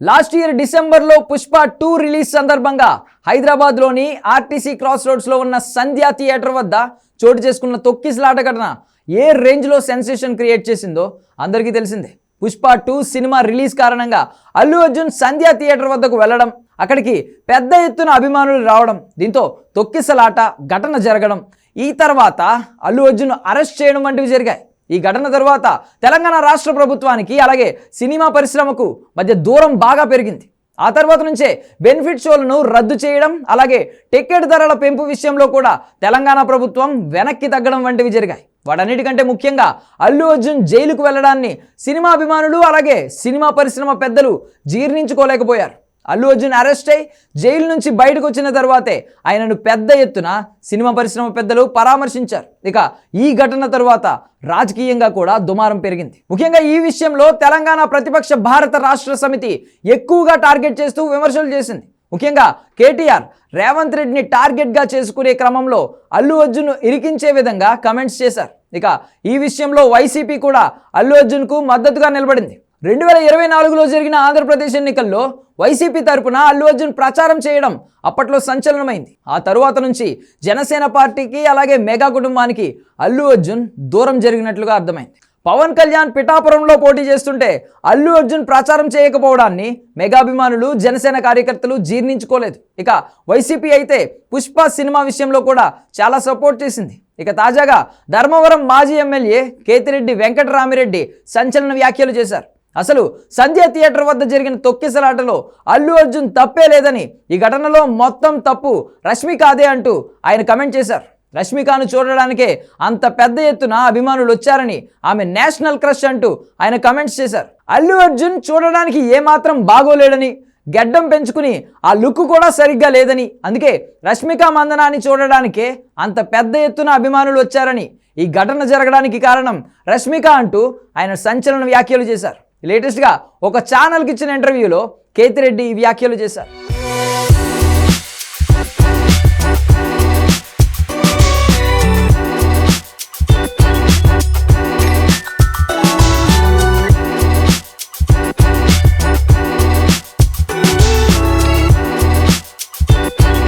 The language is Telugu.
లాస్ట్ ఇయర్ డిసెంబర్లో పుష్ప టూ రిలీజ్ సందర్భంగా హైదరాబాద్లోని ఆర్టీసీ క్రాస్ రోడ్స్లో ఉన్న సంధ్యా థియేటర్ వద్ద చోటు చేసుకున్న తొక్కిసలాట ఘటన ఏ రేంజ్లో సెన్సేషన్ క్రియేట్ చేసిందో అందరికీ తెలిసిందే. పుష్ప టూ సినిమా రిలీజ్ కారణంగా అల్లు అర్జున్ సంధ్యా థియేటర్ వద్దకు వెళ్ళడం అక్కడికి పెద్ద ఎత్తున అభిమానులు రావడం దీంతో తొక్కిసలాట ఘటన జరగడం ఈ తర్వాత అల్లు అర్జున్ అరెస్ట్ చేయడం వంటివి జరిగాయి. ఈ ఘటన తర్వాత తెలంగాణ రాష్ట్ర ప్రభుత్వానికి అలాగే సినిమా పరిశ్రమకు మధ్య దూరం బాగా పెరిగింది. ఆ తర్వాత నుంచే బెనిఫిట్ షోలను రద్దు చేయడం అలాగే టికెట్ ధరల పెంపు విషయంలో కూడా తెలంగాణ ప్రభుత్వం వెనక్కి తగ్గడం వంటివి జరిగాయి. వాటన్నిటికంటే ముఖ్యంగా అల్లు అర్జున్ జైలుకు వెళ్ళడాన్ని సినిమా అభిమానులు అలాగే సినిమా పరిశ్రమ పెద్దలు జీర్ణించుకోలేకపోయారు. అల్లు అర్జున్ అరెస్ట్ అయి జైలు నుంచి బయటకు వచ్చిన తర్వాతే ఆయనను పెద్ద ఎత్తున సినిమా పరిశ్రమ పెద్దలు పరామర్శించారు. ఇక ఈ ఘటన తర్వాత రాజకీయంగా కూడా దుమారం పెరిగింది. ముఖ్యంగా ఈ విషయంలో తెలంగాణ ప్రతిపక్ష భారత రాష్ట్ర సమితి ఎక్కువగా టార్గెట్ చేస్తూ విమర్శలు చేసింది. ముఖ్యంగా కేటీఆర్ రేవంత్ రెడ్డిని టార్గెట్గా చేసుకునే క్రమంలో అల్లు అర్జున్ను ఇరికించే విధంగా కమెంట్స్ చేశారు. ఇక ఈ విషయంలో వైసీపీ కూడా అల్లు అర్జున్కు మద్దతుగా నిలబడింది. రెండు వేల ఇరవై నాలుగులో జరిగిన ఆంధ్రప్రదేశ్ ఎన్నికల్లో వైసీపీ తరపున అల్లు అర్జున్ ప్రచారం చేయడం అప్పట్లో సంచలనమైంది. ఆ తరువాత నుంచి జనసేన పార్టీకి అలాగే మెగా కుటుంబానికి అల్లు అర్జున్ దూరం జరిగినట్లుగా అర్థమైంది. పవన్ కళ్యాణ్ పిఠాపురంలో పోటీ చేస్తుంటే అల్లు అర్జున్ ప్రచారం చేయకపోవడాన్ని మెగాభిమానులు జనసేన కార్యకర్తలు జీర్ణించుకోలేదు. ఇక వైసీపీ అయితే పుష్ప సినిమా విషయంలో కూడా చాలా సపోర్ట్ చేసింది. ఇక తాజాగా ధర్మవరం మాజీ ఎమ్మెల్యే కేతిరెడ్డి వెంకటరామిరెడ్డి సంచలన వ్యాఖ్యలు చేశారు. అసలు సంధ్య థియేటర్ వద్ద జరిగిన తొక్కిసలాటలో అల్లు అర్జున్ తప్పే లేదని ఈ ఘటనలో మొత్తం తప్పు రష్మిక అదే అంటూ ఆయన కమెంట్ చేశారు. రష్మికను చూడడానికే అంత పెద్ద ఎత్తున అభిమానులు వచ్చారని ఆమె నేషనల్ క్రష్ అంటూ ఆయన కమెంట్స్ చేశారు. అల్లు అర్జున్ చూడడానికి ఏమాత్రం బాగోలేడని గెడ్డం పెంచుకుని ఆ లుక్ కూడా సరిగ్గా లేదని అందుకే రష్మిక మందనాన్ని చూడడానికే అంత పెద్ద ఎత్తున అభిమానులు వచ్చారని ఈ ఘటన జరగడానికి కారణం రష్మిక అంటూ ఆయన సంచలన వ్యాఖ్యలు చేశారు. లేటెస్ట్గా ఒక ఛానల్కి ఇచ్చిన ఇంటర్వ్యూలో కేతిరెడ్డి ఈ వ్యాఖ్యలు చేశారు.